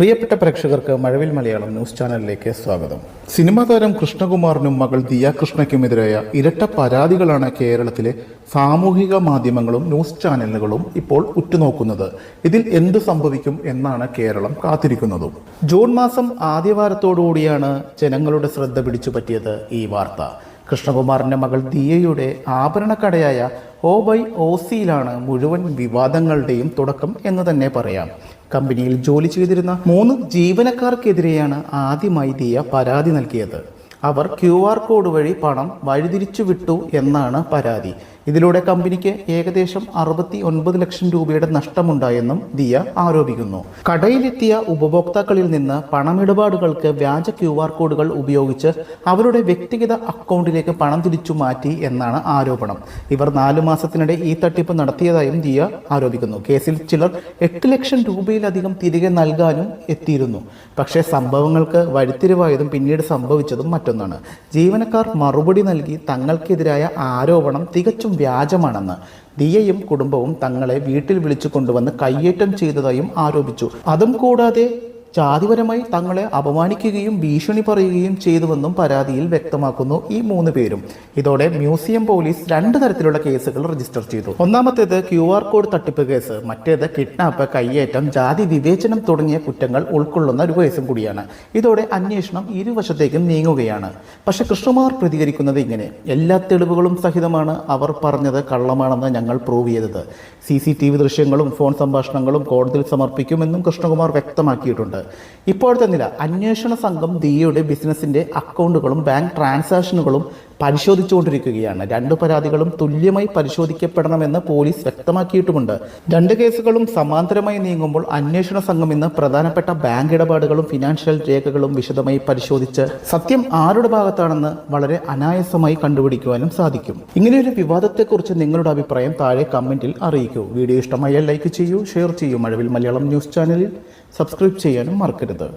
പ്രിയപ്പെട്ട പ്രേക്ഷകർക്ക് മഴവിൽ മലയാളം ന്യൂസ് ചാനലിലേക്ക് സ്വാഗതം. സിനിമാ താരം കൃഷ്ണകുമാറിനും മകൾ ദിയ കൃഷ്ണയ്ക്കുമെതിരായ ഇരട്ട പരാതികളാണ് കേരളത്തിലെ സാമൂഹിക മാധ്യമങ്ങളും ന്യൂസ് ചാനലുകളും ഇപ്പോൾ ഉറ്റുനോക്കുന്നത്. ഇതിൽ എന്ത് സംഭവിക്കും എന്നാണ് കേരളം കാത്തിരിക്കുന്നതും. ജൂൺ മാസം ആദ്യവാരത്തോടുകൂടിയാണ് ജനങ്ങളുടെ ശ്രദ്ധ പിടിച്ചു പറ്റിയത് ഈ വാർത്ത. കൃഷ്ണകുമാറിന്റെ മകൾ ദിയയുടെ ആഭരണക്കടയായ ഓ ബൈ ഓസിയിലാണ് മുഴുവൻ വിവാദങ്ങളുടെയും തുടക്കം എന്ന് തന്നെ പറയാം. കമ്പനിയിൽ ജോലി ചെയ്തിരുന്ന മൂന്ന് ജീവനക്കാർക്കെതിരെയാണ് ആദ്യമായി ദിയ പരാതി നൽകിയത്. അവർ ക്യു ആർ കോഡ് വഴി പണം വഴിതിരിച്ചു വിട്ടു എന്നാണ് പരാതി. ഇതിലൂടെ കമ്പനിക്ക് ഏകദേശം അറുപത്തി ഒൻപത് ലക്ഷം രൂപയുടെ നഷ്ടമുണ്ടായെന്നും ദിയ ആരോപിക്കുന്നു. കടയിലെത്തിയ ഉപഭോക്താക്കളിൽ നിന്ന് പണമിടപാടുകൾക്ക് വ്യാജ ക്യു ആർ കോഡുകൾ ഉപയോഗിച്ച് അവരുടെ വ്യക്തിഗത അക്കൗണ്ടിലേക്ക് പണം തിരിച്ചു മാറ്റി എന്നാണ് ആരോപണം. ഇവർ നാലു മാസത്തിനിടെ ഈ തട്ടിപ്പ് നടത്തിയതായും ദിയ ആരോപിക്കുന്നു. കേസിൽ ചിലർ എട്ട് ലക്ഷം രൂപയിലധികം തിരികെ നൽകാനും എത്തിയിരുന്നു. പക്ഷേ സംഭവങ്ങൾക്ക് വഴിത്തിരിവായതും പിന്നീട് സംഭവിച്ചതും മറ്റൊന്നാണ് ജീവനക്കാർ മറുപടി നൽകി തങ്ങൾക്കെതിരായ ആരോപണം തികച്ചും വ്യാജമാണെന്ന് ദിയയും കുടുംബവും തങ്ങളെ വീട്ടിൽ വിളിച്ചു കൊണ്ടുവന്ന് കയ്യേറ്റം ചെയ്തതായും ആരോപിച്ചു. അതും കൂടാതെ ജാതിപരമായി തങ്ങളെ അപമാനിക്കുകയും ഭീഷണി പറയുകയും ചെയ്തുവെന്നും പരാതിയിൽ വ്യക്തമാക്കുന്നു ഈ മൂന്ന് പേരും. ഇതോടെ മ്യൂസിയം പോലീസ് രണ്ട് തരത്തിലുള്ള കേസുകൾ രജിസ്റ്റർ ചെയ്തു. ഒന്നാമത്തേത് ക്യു ആർ കോഡ് തട്ടിപ്പ് കേസ് മറ്റേത് കിഡ്നാപ്പ് കയ്യേറ്റം ജാതി വിവേചനം തുടങ്ങിയ കുറ്റങ്ങൾ ഉൾക്കൊള്ളുന്ന ഒരു കേസും കൂടിയാണ്. ഇതോടെ അന്വേഷണം ഇരുവശത്തേക്കും നീങ്ങുകയാണ്. പക്ഷെ കൃഷ്ണകുമാർ പ്രതികരിക്കുന്നത് ഇങ്ങനെ. എല്ലാ തെളിവുകളും സഹിതമാണ് അവർ പറഞ്ഞത് കള്ളമാണെന്ന് ഞങ്ങൾ പ്രൂവ് ചെയ്തത്. സി സി ടി വി ദൃശ്യങ്ങളും ഫോൺ സംഭാഷണങ്ങളും കോടതിയിൽ സമർപ്പിക്കുമെന്നും കൃഷ്ണകുമാർ വ്യക്തമാക്കിയിട്ടുണ്ട്. ഇപ്പോഴത്തെ നില അന്വേഷണ സംഘം ദിയയുടെ ബിസിനസിന്റെ അക്കൗണ്ടുകളും ബാങ്ക് ട്രാൻസാക്ഷനുകളും പരിശോധിച്ചുകൊണ്ടിരിക്കുകയാണ്. രണ്ട് പരാതികളും തുല്യമായി പരിശോധിക്കപ്പെടണമെന്ന് പോലീസ് വ്യക്തമാക്കിയിട്ടുമുണ്ട്. രണ്ട് കേസുകളും സമാന്തരമായി നീങ്ങുമ്പോൾ അന്വേഷണ സംഘം ഇന്ന് പ്രധാനപ്പെട്ട ബാങ്ക് ഇടപാടുകളും ഫിനാൻഷ്യൽ രേഖകളും വിശദമായി പരിശോധിച്ച് സത്യം ആരുടെ ഭാഗത്താണെന്ന് വളരെ അനായാസമായി കണ്ടുപിടിക്കുവാനും സാധിക്കും. ഇങ്ങനെയൊരു വിവാദത്തെക്കുറിച്ച് നിങ്ങളുടെ അഭിപ്രായം താഴെ കമന്റിൽ അറിയിക്കൂ. വീഡിയോ ഇഷ്ടമായാൽ ലൈക്ക് ചെയ്യൂ ഷെയർ ചെയ്യൂ. മഴവിൽ മലയാളം ന്യൂസ് ചാനലിൽ സബ്സ്ക്രൈബ് ചെയ്യാനും മറക്കരുത്.